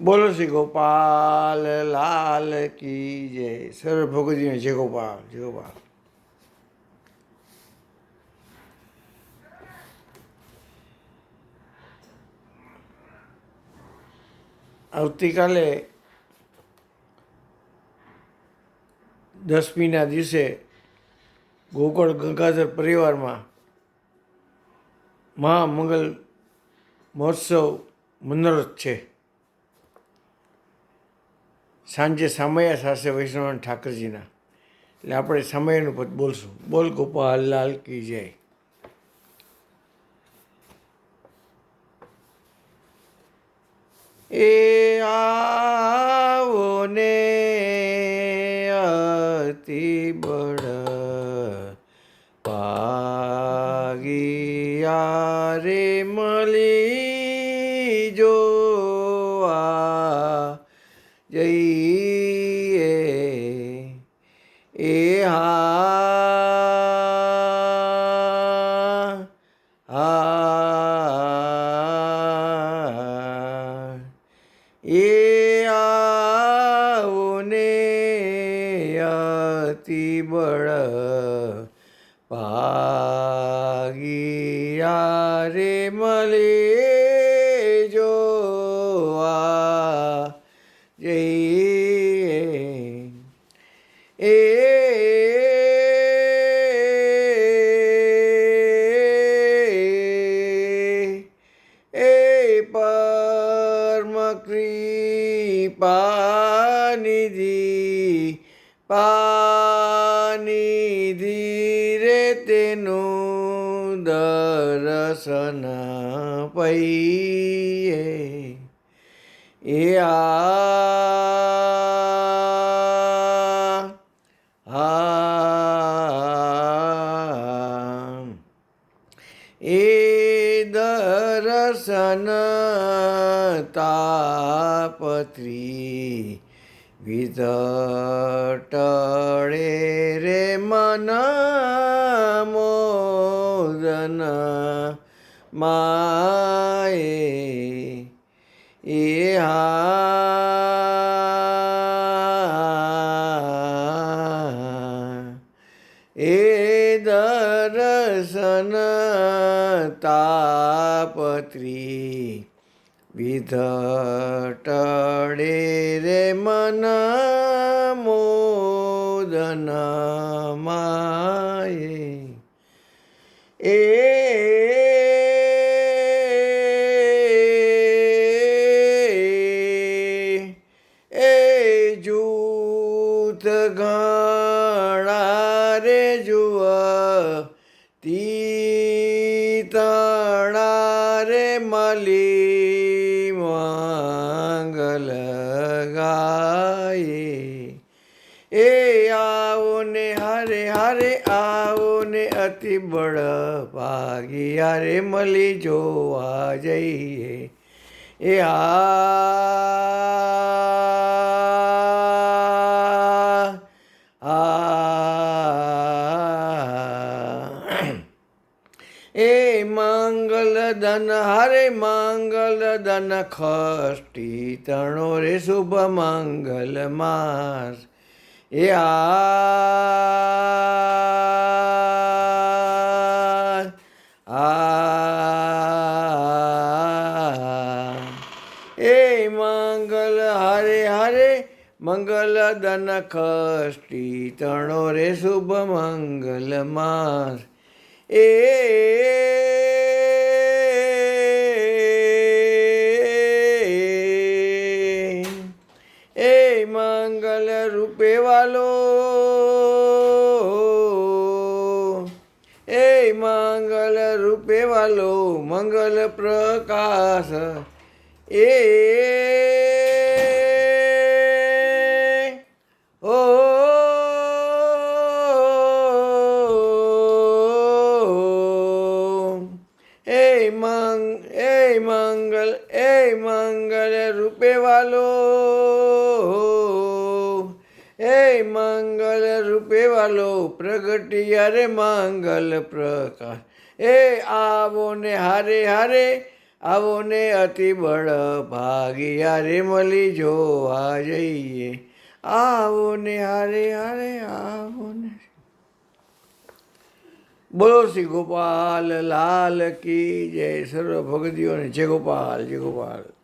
બોલો શ્રી ગોપાલ, લાલ કી જય. સર્વ ભગવતીને જય ગોપાલ જય ગોપાલ. આવતીકાલે દસમીના દિવસે ગોકળ ગંગાધર પરિવારમાં મહામંગલ મહોત્સવ મનોરથ છે. સાંજે સમય સાથે વૈષ્ણવ ઠાકરજીના. એટલે આપણે સમયનું પદ બોલશું. બોલ ગોપાલ લાલ કી જય. એ આવો ને અતિ બળ પાગી રે મળી અતિ બળ પાગિયા રે મળે જો આ જઈએ એ એ પરમ કૃપાનિધિ પાનિધિ ધીરે તેનું દર્શન પૈયે એ આ એ દર્શન તાપત્રી વિધટળે રે મન મોદન માએ એ એ દર્શન તાપત્રી વિધટળે રે મન મોદન માયે એ જૂથ ઘણા રે જુઆ તીતણા ગાયે એ આવો ને હારે હારે આવો ને અતિ બળ ભાગી, હારે મળી જોવા જઈએ. એ આ આ એ મંગલ ધન હરે મંગલ ધન ખષ્ટી તણો રે શુભ મંગલ માસ. એ આ એ મંગલ, હરે હરે મંગલ ધન ખષ્ટી તણો રે શુભ મંગલ માસ. એ મંગલ રૂપે વાલો. એ મંગલ રૂપે વાલો મંગલ પ્રકાશ. એ મંગ એ મંગલ એ મંગલ રૂપે વાલો એ મંગલ રૂપે વાલો પ્રગટિયા રે મંગલ પ્રકાશ એ આવો ને હારે હારે આવો ને અતિ બળ ભાગ્યા રે મળી જોવા જઈએ આવો ને હારે હારે આવો બોલો શ્રી ગોપાલ લાલ કી જય. સર્વ ભગતીઓને જય ગોપાલ જય ગોપાલ.